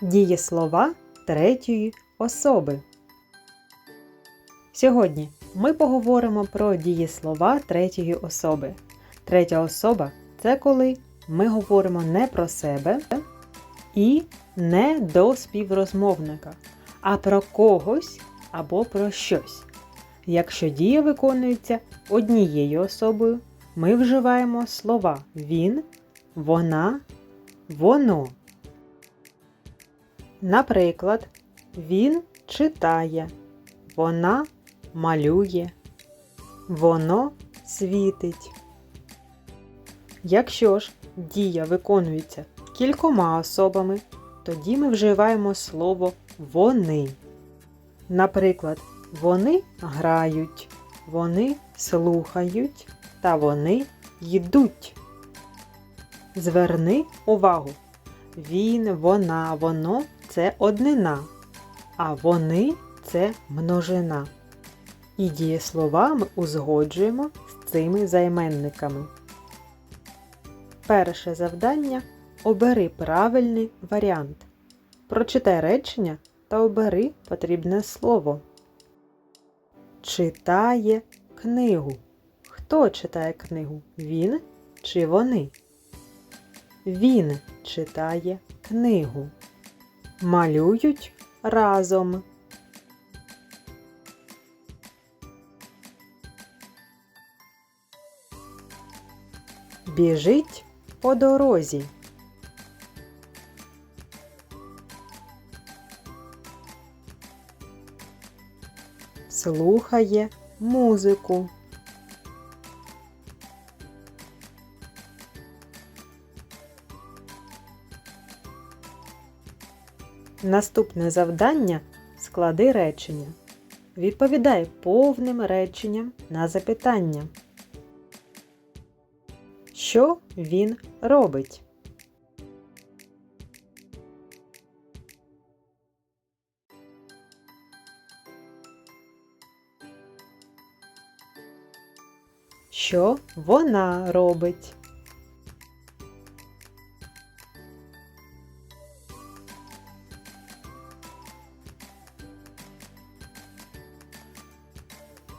Дієслова третьої особи. Сьогодні ми поговоримо про дієслова третьої особи. Третя особа це коли ми говоримо не про себе і не до співрозмовника, а про когось або про щось. Якщо дія виконується однією особою, ми вживаємо слова він, вона, воно. Наприклад, він читає, вона малює, воно світить. Якщо ж дія виконується кількома особами, тоді ми вживаємо слово вони. Наприклад, вони грають, вони слухають та вони йдуть. Зверни увагу. Він, вона, воно це однина, а вони це множина. І дієслова ми узгоджуємо з цими займенниками. Перше завдання обери правильний варіант. Прочитай речення та обери потрібне слово. Читає книгу. Хто читає книгу? Він чи вони? Він читає книгу. Малюють разом. Біжить по дорозі. Слухає музику. Наступне завдання склади речення. Відповідай повним реченням на запитання. Що він робить? Що вона робить?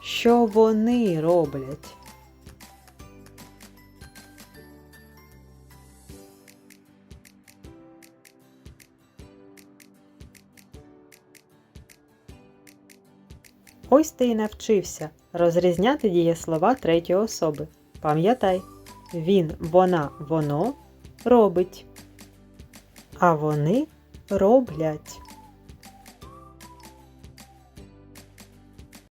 Що вони роблять? Ось ти і навчився розрізняти дієслова третьої особи. Пам'ятай, він, вона, воно робить. А вони роблять.